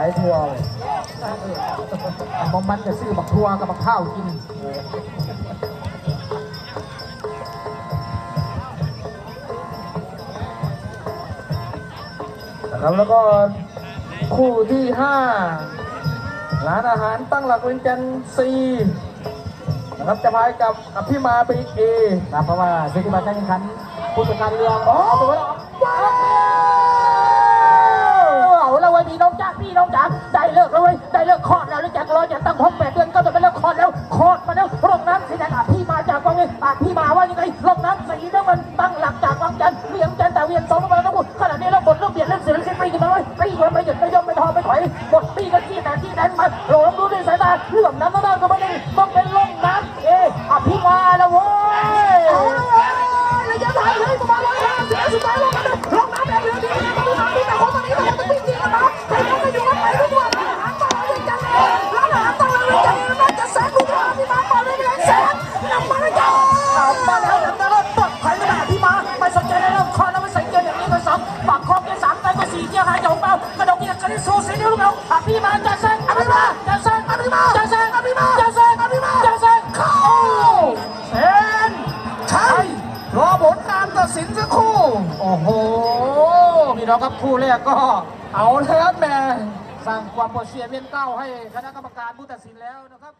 ายทัวร์เลยบอมมันจะซื้อบักทัวกับบักข้าวกินนะครับแล้วก็คู่ที่ห้าร้านอาหารตั้งหลักเวียงจันทร์ซีนะครับจะพายกับอภิมาปีเอนะเพราะว่าสิทธิบัตรการแข่งขันผู้จัดการเรืออ๋อเอาไปแล้วเอา คลอดแล้วแล้วจากรอจากตั้งท้องแปดเดือนก็จะเป็นเลิกคลอดแล้วคลอดมาแล้วรองน้ำสีแดงอะพี่มาจากวังเงินอะพี่มาว่ายังไงรองน้ำสีแดงมันตั้งหลักจากวังจันทร์เวียงจันทร์แต่เวียงสองมาแล้วทั้งหมดขณะนี้เราหมดเรื่องเบียดเรื่องเสียเรื่องเสียไปกันแล้วเว้ยไปอีกแล้วไปหยุดไปย่อมไปทอไปถอยหมดปีกันที่แต่ที่แดนมาหลงดูด้วยสายตาเรื่องน้ำน้ำก็ไม่ได้ต้องเป็นรองน้ำเออพี่มาแล้วเว้ นำมาเลยจ้าเอามาแล้วนำหน้ารถปลอดภัยขนาดที่มาไม่สนใจในเรื่องคอแล้วไม่ใส่เกียร์อย่างนี้ก็สองปากคอเกียร์สามไปก็สี่เกียร์ห้าหยงเบากระดกเกียร์กระดิ่งสูสีนิ้วเราอะพี่มาจะแซงอะพี่มาจะแซงอะพี่มาจะแซงอะพี่มาจะแซงอะพี่มาจะแซงเข้าเอ็นใช่รอผลการตัดสินสักคู่ โอ้โหพี่น้องครับคู่แรกก็เอาเลยครับแม่สร้างความปวดเสียเวียนเก้าให้คณะกรรมการผู้ตัดสินแล้วนะครับ